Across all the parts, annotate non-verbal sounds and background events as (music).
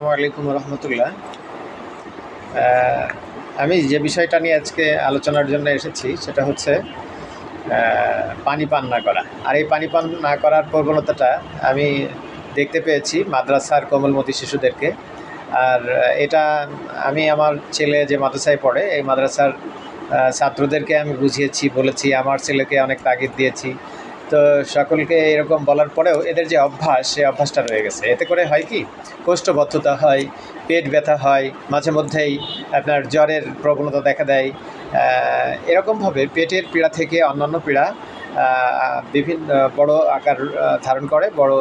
আলাইকুম রহমতুল্লাহ। আমি যে বিষয়টা নিয়ে আজকে আলোচনার জন্য এসেছি, সেটা হচ্ছে পানি পান না করা। আর এই পানি পান না করার প্রবণতাটা আমি দেখতে পেয়েছি মাদ্রাসার কোমলমতি শিশুদেরকে। আর এটা আমি আমার ছেলে যে মাদ্রাসায় পড়ে, এই মাদ্রাসার ছাত্রদেরকে আমি বুঝিয়েছি, বলেছি, আমার ছেলেকে অনেক তাগিদ দিয়েছি। তো সকলকে এরকম বলার পরেও এদের যে অভ্যাস সেই অভ্যাসটা রয়ে গেছে। এতে করে হয় কি? কোষ্ঠবদ্ধতা হয়, পেট ব্যথা হয়, মাঝে মধ্যেই আপনার জ্বরের প্রবণতা দেখা দেয়। এরকমভাবে পেটের পীড়া থেকে অন্যান্য পীড়া বিভিন্ন বড় আকার ধারণ করে, বড়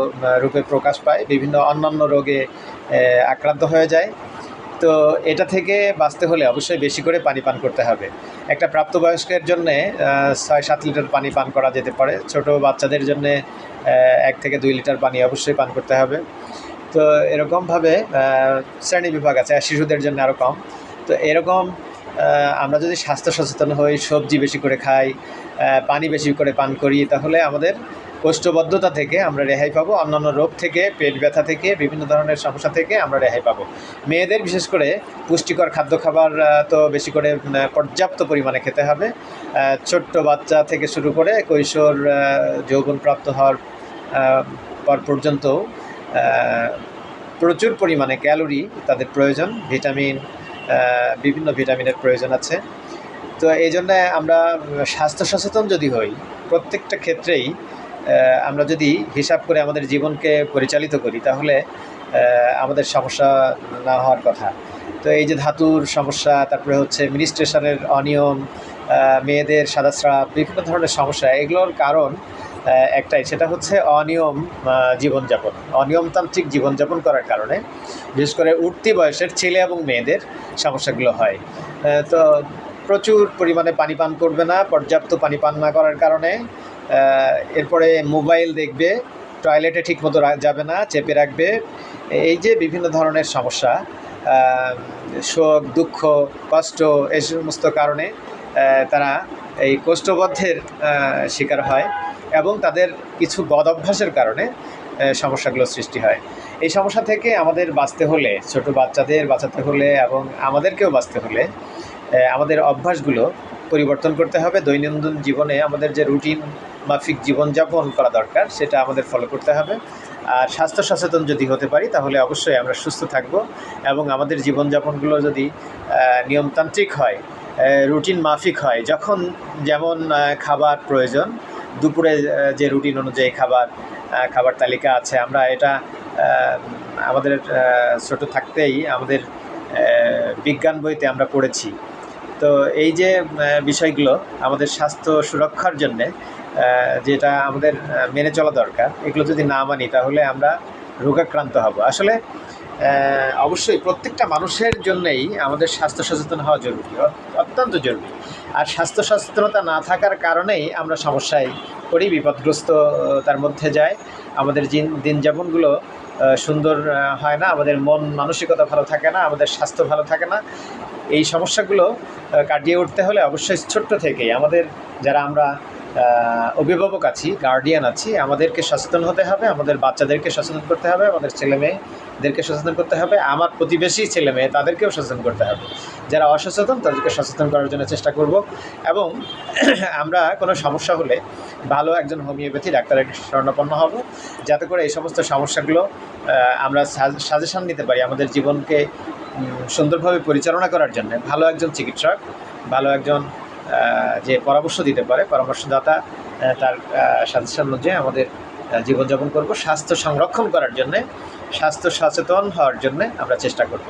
রূপে প্রকাশ পায়। বিভিন্ন অন্যান্য রোগে আক্রান্ত হয়ে যায়। তো এটা থেকে বাঁচতে হলে অবশ্যই বেশি করে পানি পান করতে হবে। একটা প্রাপ্তবয়স্কের জন্যে ছয় সাত লিটার পানি পান করা যেতে পারে। ছোট বাচ্চাদের জন্যে এক থেকে দুই লিটার পানি অবশ্যই পান করতে হবে। তো এরকমভাবে শ্রেণি বিভাগ আছে, আর শিশুদের জন্য আরও কম। তো এরকম আমরা যদি স্বাস্থ্য সচেতন হই, সবজি বেশি করে খাই পানি বেশি করে পান করি, তাহলে আমাদের কোষ্ঠবদ্ধতা থেকে আমরা রেহাই পাবো, অন্যান্য রোগ থেকে, পেট ব্যথা থেকে, বিভিন্ন ধরনের সমস্যা থেকে আমরা রেহাই পাবো। মেয়েদের বিশেষ করে পুষ্টিকর খাদ্য খাবার তো বেশি করে পর্যাপ্ত পরিমাণে খেতে হবে। ছোট্ট বাচ্চা থেকে শুরু করে কৈশোর যৌবনপ্রাপ্ত হওয়ার পর পর্যন্ত প্রচুর পরিমাণে ক্যালোরি তাদের প্রয়োজন, ভিটামিন বিভিন্ন ভিটামিনের প্রয়োজন আছে। তো এই জন্য আমরা স্বাস্থ্য সচেতন যদি হই, প্রত্যেকটা ক্ষেত্রেই আমরা যদি হিসাব করে আমাদের জীবনকে পরিচালিত করি, তাহলে আমাদের সমস্যা না হওয়ার কথা। তো এই যে ধাতুর সমস্যা, তারপরে হচ্ছে মিনিস্ট্রেশনের অনিয়ম মেয়েদের সাদা স্রাব বিভিন্ন ধরনের সমস্যা, এগুলোর কারণ একটাই, সেটা হচ্ছে অনিয়ম জীবনযাপন। অনিয়মতান্ত্রিক জীবনযাপন করার কারণে, বিশেষ করে উঠতি বয়সের ছেলে এবং মেয়েদের সমস্যাগুলো হয়। তো প্রচুর পরিমাণে পানি পান করবে না, পর্যাপ্ত পানি পান না করার কারণে এরপরে মোবাইল দেখবে, টয়লেটে ঠিকমতো যাবে না, চেপে রাখবে। এই যে বিভিন্ন ধরনের সমস্যা শোক, দুঃখ, কষ্ট, এই সমস্ত কারণে তারা এই কোষ্ঠবদ্ধের শিকার হয় এবং তাদের কিছু বদ অভ্যাসের কারণে সমস্যাগুলো সৃষ্টি হয়। এই সমস্যা থেকে আমাদের বাঁচতে হলে, ছোট বাচ্চাদের বাঁচাতে হলে এবং আমাদেরকেও বাঁচতে হলে আমাদের অভ্যাসগুলো পরিবর্তন করতে হবে। দৈনন্দিন জীবনে আমাদের যে রুটিন, মাফিক জীবনযাপন করা দরকার, সেটা আমাদের ফলো করতে হবে। আর স্বাস্থ্য সচেতন যদি হতে পারি, তাহলে অবশ্যই আমরা সুস্থ থাকব এবং আমাদের জীবনযাপনগুলো যদি নিয়মতান্ত্রিক হয় রুটিন মাফিক হয়, যখন যেমন খাবার প্রয়োজন, দুপুরে যে রুটিন অনুযায়ী খাবার খাবার তালিকা আছে, আমরা এটা আমাদের ছোট থাকতেই আমাদের বিজ্ঞান বইতে আমরা পড়েছি। তো এই যে বিষয়গুলো আমাদের স্বাস্থ্য সুরক্ষার জন্যে যেটা আমাদের মেনে চলা দরকার, এগুলো যদি না মানি তাহলে আমরা রোগাক্রান্ত হব। আসলে অবশ্যই প্রত্যেকটা মানুষের জন্যেই আমাদের স্বাস্থ্য সচেতন হওয়া জরুরি অত্যন্ত জরুরি। আর স্বাস্থ্য সচেতনতা না থাকার কারণেই আমরা সমস্যায় পড়ি, বিপদগ্রস্ত তার মধ্যে যায় আমাদের দিন দিনযাপনগুলো সুন্দর হয় না? আমাদের মন মানসিকতা ভালো থাকে না, আমাদের স্বাস্থ্য ভালো থাকে না। এই সমস্যাগুলো কাটিয়ে উঠতে হলে অবশ্যই ছোট্ট থেকেই আমাদের, যারা আমরা অভিভাবক আছি গার্ডিয়ান আছি, আমাদেরকে সচেতন হতে হবে, আমাদের বাচ্চাদেরকে সচেতন করতে হবে, আমাদের ছেলে মেয়েদেরকে সচেতন করতে হবে, আমার প্রতিবেশী ছেলে মেয়ে তাদেরকেও সচেতন করতে হবে। যারা অসচেতন, তাদেরকে সচেতন করার জন্য চেষ্টা করব। এবং (clears throat) আমরা কোনো সমস্যা হলে ভালো একজন হোমিওপ্যাথি ডাক্তারের স্বর্ণপন্ন হব। যাতে করে এই সমস্ত সমস্যাগুলো আমরা সাজেশন নিতে পারি আমাদের জীবনকে সুন্দরভাবে পরিচালনা করার জন্য। ভালো একজন চিকিৎসক, ভালো একজন যে পরামর্শ দিতে পারে, পরামর্শদাতা তার সাজেশন অনুযায়ী আমাদের জীবনযাপন করব। স্বাস্থ্য সংরক্ষণ করার জন্যে, স্বাস্থ্য সচেতন হওয়ার জন্যে আমরা চেষ্টা করব।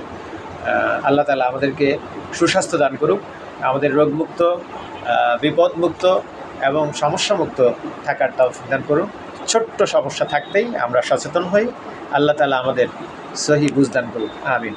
আল্লাহ তালা আমাদেরকে সুস্বাস্থ্য দান করুক, আমাদের রোগমুক্ত বিপদমুক্ত এবং সমস্যামুক্ত থাকার তাও দান করুন। ছোট্ট সমস্যা থাকতেই আমরা সচেতন হই। আল্লাহ তালা আমাদের সহি বুঝদান করুক। আমিন।